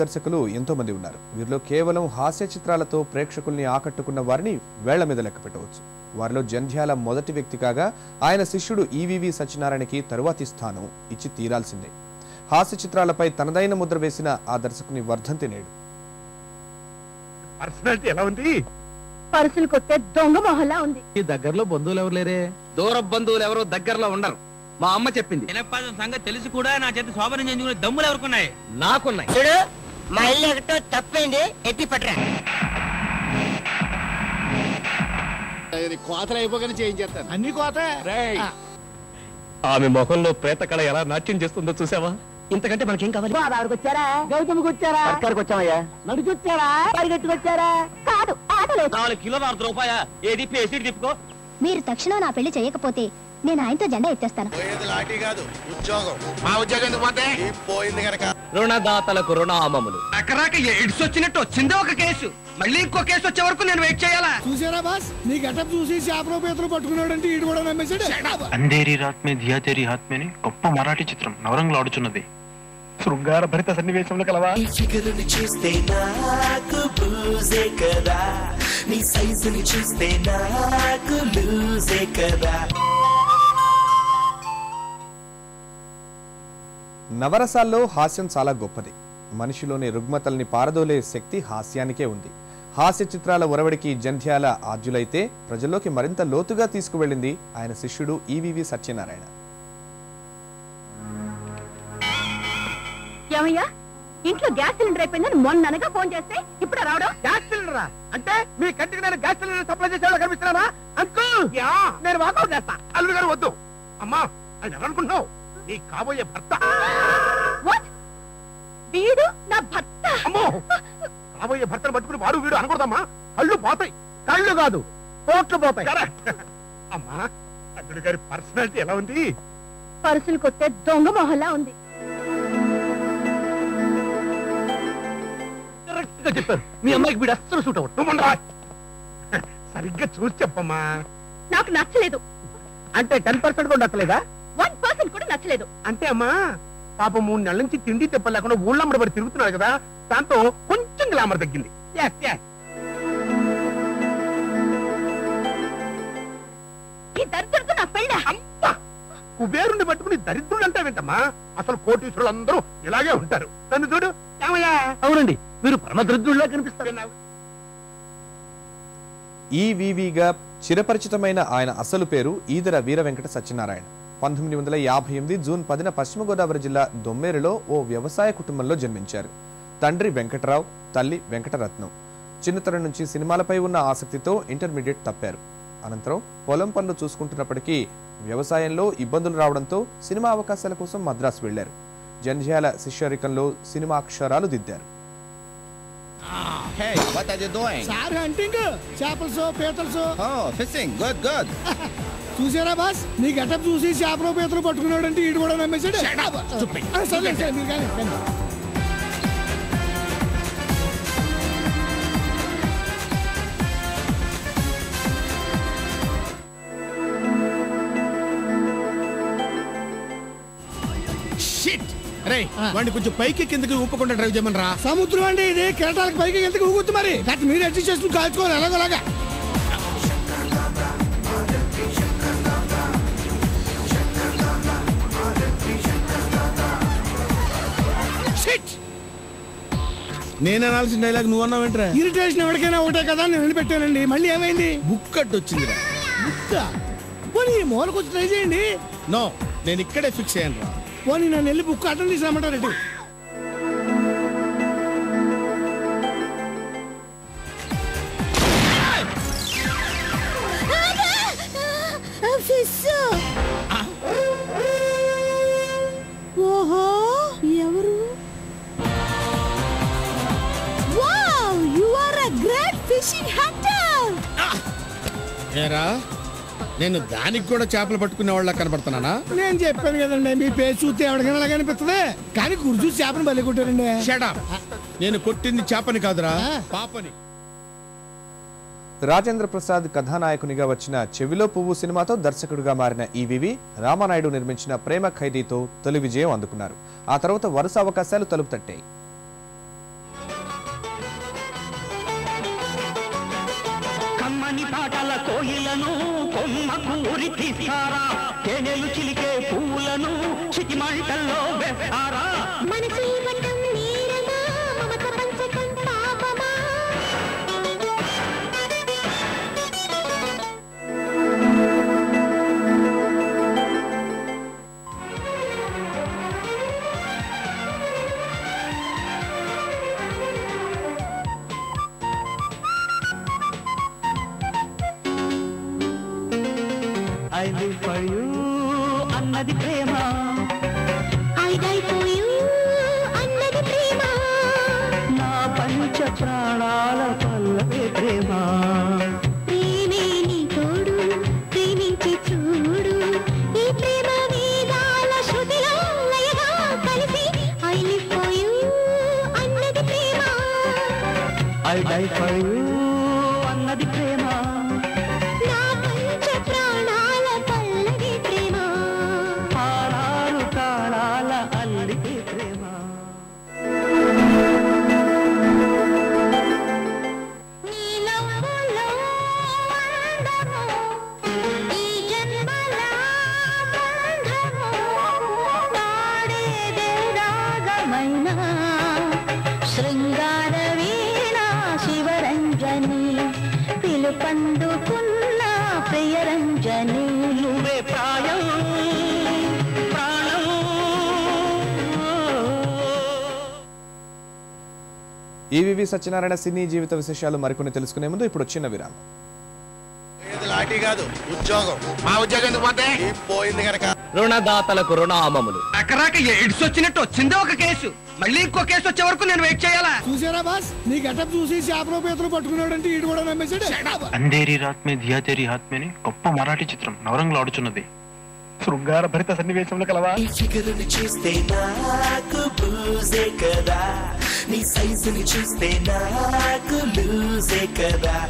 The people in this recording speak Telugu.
దర్శకులు ఎంతో మంది ఉన్నారు. వీరిలో కేవలం హాస్య చిత్రాలతో ప్రేక్షకుల్ని ఆకట్టుకున్న వారిని వేళ్ళ మీద లెక్క పెట్టవచ్చు. వారిలో జంధ్యాల మొదటి వ్యక్తి కాగా ఆయన శిష్యుడు ఈవివి సత్యనారాయణకి తరువాతి స్థానం ఇచ్చి తీరాల్సిందే. హాస్య చిత్రాలపై తనదైన ముద్ర వేసిన ఆ దర్శకుని వర్ధంతి నేడు. పర్సనాలిటీ ఎలా ఉంది? పరుసులు కొట్టే దొంగ మొహల్లా ఉంది. ఈ దగ్గరలో బంధువులు ఎవరు లేరే? దూర బంధువులు ఎవరో దగ్గరలో ఉండరు. మా అమ్మ చెప్పింది. సంగతి తెలిసి కూడా నా చేత శోభనం చేయించుకునే దమ్ములు ఎవరుకున్నాయి? నాకున్నాయి. చూడు మా ఇల్లు ఎక్కడో తప్పైంది ఎత్తి పట్టరా. కోతలు అయిపోగానే చేయించేస్తాను. అన్ని కోత ఆమె ముఖంలో ప్రేతకళ ఎలా నాట్యం చేస్తుందో చూసావా? ఇంతకంటే మనకేం కావాలి? గోదావరికి వచ్చారా గౌతమికి వచ్చారా సర్కారుకు వచ్చామయ్యా నడుచొచ్చారా? పరిగెట్టుకొచ్చారా? కాదు ఆటలేదు. నాలుగు కిలోలు అర్ధ రూపాయ ఏది పేసి తిప్పుకో. మీరు తక్షణం నా పెళ్ళి చేయకపోతే నేను ఆయనతో జెండా ఎత్తేస్తాను. మా ఉద్యోగం ఎందుకు పోతే? పోయింది కనుక రుణదాతలకు రుణామములు అక్కరాక ఎయిడ్స్ వచ్చినట్టు వచ్చిందే ఒక కేసు. మళ్ళీ ఇంకో కేసు వచ్చే వరకు నేను వెయిట్ చేయాలా? చూసారా బాస్? నీ గెటప్ చూసి చేపలో పీతలు పట్టుకున్నాడు అంటే ఈడు కూడా నమ్మేశాడు. అంధేరి రాత్ మే ధియా తేరీ హాత్ మే గొప్ప మరాఠీ చిత్రం. నవరంగులు ఆడుచున్నది. శృంగార భరిత సన్నివేశంలో కలవా? ఫిగరుని చూస్తే నాకు బూజే కదా. నీ సైజుని చూస్తే నాకు లూజే కదా. నవరసాల్లో హాస్యం చాలా గొప్పది. మనిషిలోని రుగ్మతల్ని పారదోలే శక్తి హాస్యానికే ఉంది. హాస్య చిత్రాల ఒరవడికి జంధ్యాల ఆద్యులైతే ప్రజల్లోకి మరింత లోతుగా తీసుకువెళ్ళింది ఆయన శిష్యుడు ఈవివి సత్యనారాయణ. ఏమయ్యా? ఇంట్లో గ్యాస్ సిలిండర్ అయిపోయిందని మొన్ననగా ఫోన్ చేస్తే ఇప్పుడు రావడం? గ్యాస్ సిలిండరా? అంటే మీ కంటికి నేను గ్యాస్ సిలిండర్ సప్లై చేసేవాళ్ళు కనిపిస్తున్నానా అంకుల్! నేను వాకౌట్ చేస్తా. అల్లుడు గారు వద్దు. అమ్మా అది ఎవరనుకుంటున్నావు? నీ కాబోయే భర్త. వాట్ వీడు నా భర్త? అమ్మో! కాబోయే భర్తను పట్టుకుని వాడు వీడు అనకూడదమ్మా. కళ్ళు పోతాయి. కళ్ళు కాదు కోట్లు పోతాయి. అమ్మా అల్లుడు గారి పర్సనాలిటీ ఎలా ఉంది? పరుసులు కొట్టే దొంగ మొహల్లా ఉంది. కరెక్ట్గా చెప్పారు. మీ అమ్మాయికి వీడు అస్సలు సూట్ ఉండరా. సరిగ్గా చూసి చెప్పమ్మా. నాకు నచ్చలేదు. అంటే టెన్ పర్సెంట్ కూడా నచ్చలేదా? వన్ పర్సెంట్ కూడా నచ్చలేదు. అంటే అమ్మా పాప మూడు నెలల నుంచి తిండి తిప్పలు లేకుండా ఊళ్ళమ్మడి పడి తిరుగుతున్నాడు కదా దాంతో కొంచెం గ్లామర్ తగ్గింది. ఈ నా పెళ్ళ! కుబేరుని పట్టుకుని దరిద్రుడు అంటే వింటమ్మా అసలు కోటీశ్వరులు అందరూ ఇలాగే ఉంటారు. నన్ను చూడు. అవునండి మీరు పరమ దరిద్రుడిలా కనిపిస్తారు. ఈవివిగా చిరపరిచితమైన ఆయన అసలు పేరు ఈదర వీర వెంకట సత్యనారాయణ. పంతొమ్మిది వందల యాభై ఎనిమిది జూన్ పదిన పశ్చిమ గోదావరి జిల్లా దొమ్మేరులో ఓ వ్యవసాయ కుటుంబంలో జన్మించారు తండ్రి వెంకటరావు తల్లి వెంకటరత్నం చిన్నతనం నుంచి సినిమాలపై ఉన్న ఆసక్తితో ఇంటర్మీడియట్ తప్పారు అనంతరం పొలం పనులు చూసుకుంటున్నప్పటికీ వ్యవసాయంలో ఇబ్బందులు రావడంతో సినిమా అవకాశాల కోసం మద్రాసు వెళ్ళారు జంధ్యాల శిష్యరికంలో సినిమా అక్షరాలు దిద్దారు Hey, what are you doing? Sir hunting చేపలసో పీతలసో Oh, fishing. Good, good. చూసారా బాస్? నీ గెటప్ చూసి చేపలో పీతలు పట్టుకున్నాడు అంటే ఈడు కూడా నమ్మేశాడు. సార్ మీరు కానీ వాడిని కొంచెం పైకి కిందకి ఊపకుండా డ్రైవ్ చేయమని రా సముద్రం అండి ఇది కెరటాలకు పైకి ఎందుకు ఊగుద్దు మరి. మీరు అడ్జస్ట్ చేసుకుని కాల్చుకోవాలి ఎలాగోలాగా నేను అనాల్సిన డైలాగ్ నువ్వు అన్నావు ఏంట్రా? ఇరిటేషన్ ఎవరికైనా ఒకటే కదా? నేను పెట్టానండి మళ్ళీ ఏమైంది? బుక్ అడ్డు వచ్చిందిరా బుక్క? పోనీ ఈ మూలకు వచ్చి ట్రై చేయండి. నో నేను ఇక్కడే ఫిక్స్ అయ్యాను రా పోనీ నన్ను వెళ్ళి బుక్ అటెండ్ తీసుకురామంటారండి ఓహో ఏరా? నేను దానికి కూడా చేపలు పట్టుకునే వాళ్ళ కనబడుతున్నానా? నేను చెప్పాను కదండి మీ పేరు చూస్తే ఎవరికైనా అలాగే అనిపిస్తుంది. కానీ గురి చూసి చేపను బలి కొట్టారండి. షడప్ నేను కొట్టింది చేపని కాదురా పాపని. రాజేంద్ర ప్రసాద్ కథానాయకునిగా వచ్చిన చెవిలో పువ్వు సినిమాతో దర్శకుడిగా మారిన ఈవివి రామానాయుడు నిర్మించిన ప్రేమ ఖైదీతో తొలి విజయం అందుకున్నారు. ఆ తర్వాత వరుస అవకాశాలు తలుపు తట్టాయి. కమ్మని పాటల కోయిలను కొమ్మ కూరి తీస్తారా? తేనెలు చిలికే పువ్వులను చిటిమంటల్లో వేస్తారా? మనసు ఐ లివ్ ఫర్ యూ అన్నది ప్రేమ. I die for you అన్నది ప్రేమ. నా పంచ ప్రాణాల పల్లవే ప్రేమ. ప్రేమే నీ తోడు ప్రేమించి చూడు. ఈ ప్రేమ వేదాల శృతిలో లయగా కలిసి ఐ లివ్ ఫర్ యు అన్నది ప్రేమ. I die for you EVV Satyanarayana సినీ జీవిత విశేషాలు మరికొన్ని తెలుసుకునే ముందు ఇప్పుడు చిన్న విరామం. లాఠీ కాదు ఉద్యోగం. మా ఉద్యోగం ఎందుకు పోతే? పోయింది కనుక రుణదాతలకు రుణామములు. అక్కరాక ఎయిడ్స్ వచ్చినట్టు వచ్చిందే ఒక కేసు. మళ్ళీ ఇంకో కేసు వచ్చే వరకు నేను వెయిట్ చేయాలా? చూసారా బాస్? నీ గెటప్ చూసి చేపలో పీతలు పట్టుకున్నాడంటే ఈడు కూడా నమ్మేశాడు. అంధేరి రాత్ మే దియా తేరీ హాత్ మేని గొప్ప మరాఠీ చిత్రం నవరంగులు ఆడుచున్నది. శృంగార భరిత సన్నివేశంలో కలవా? చూస్తే నాకు కదా. నీ సైజుని చూస్తే నాకు లూజే కదా.